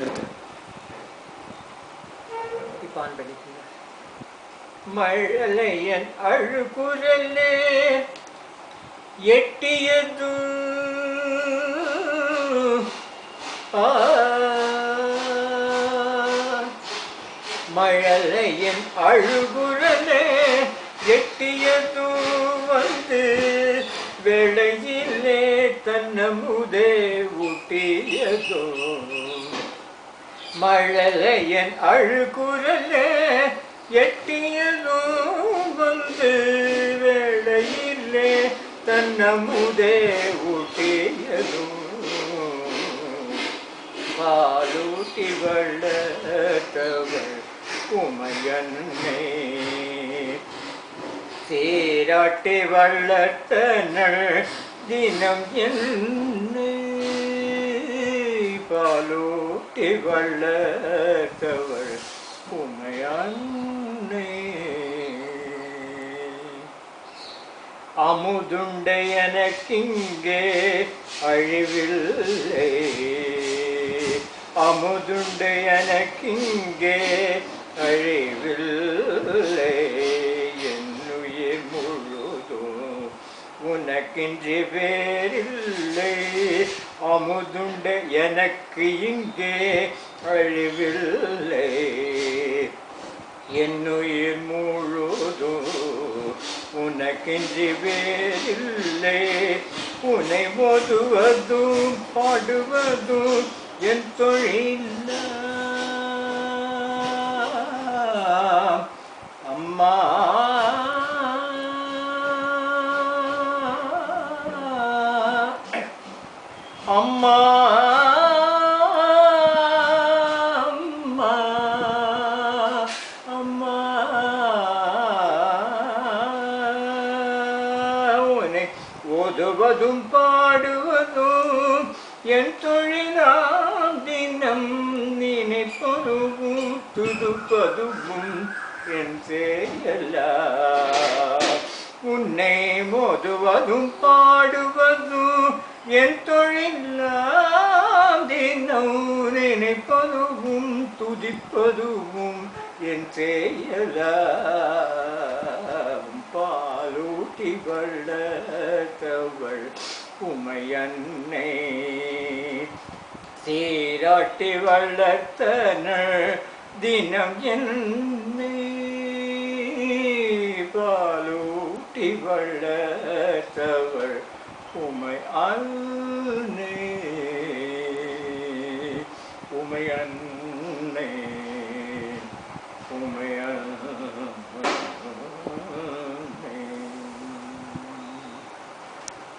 இருக்கு. இப்போ ஆன் பண்ணிக்கல மழலையன் அழுகுரலே எட்டியது. மழலையன் அழுகுரலே எட்டியது வந்து வேளையிலே தன்னமுதே ஊட்டியதோ மழலையன் அழுகுரலே எட்டியதும் வந்து வேளையிலே தன்னமுதே ஊட்டியதும் பாலூட்டி வளர்த்தவள் உமையன்னை. சீராட்டி வளர்த்தனள் தினம் என்னை பாலூட்டி வளர்த்தவள் உமையன்னை அமுதுண்டை எனக்கிங்கே அழிவில்லை. அமுதுண்ட எனக்கிங்கே அழிவில்லை. என்னுயிர் முழுதும் உனக்கின்றி வேறில்லை. அமுதுண்டு எனக்கு இங்கே அழிவில்லை. என்னுயிர் முழுதும் உனக்கின்றி வேறில்லை. உனை மோதுவதும் பாடுவதும் என் தொழில் அம்மா அம்மா அம்மா உன்னை ஓதுவதும் பாடுவதும் என் தொழிலாம் தினம் நினைப்பதுவும் துடுப்பதுவும் என் செயலா உன்னை மோதுவதும் பாடுவதும் என் தொழிலாம் தினம் நினைப்பதுவும் துதிப்பதுவும் என் செயலாம். பாலூட்டி வளர்த்தவள் உமையன்னை சீராட்டி வளர்த்தனள் தினம் என்னை. பாலூட்டி வளர்த்தவள் உமை அல்னே உமை அன்னை உமை அன்னை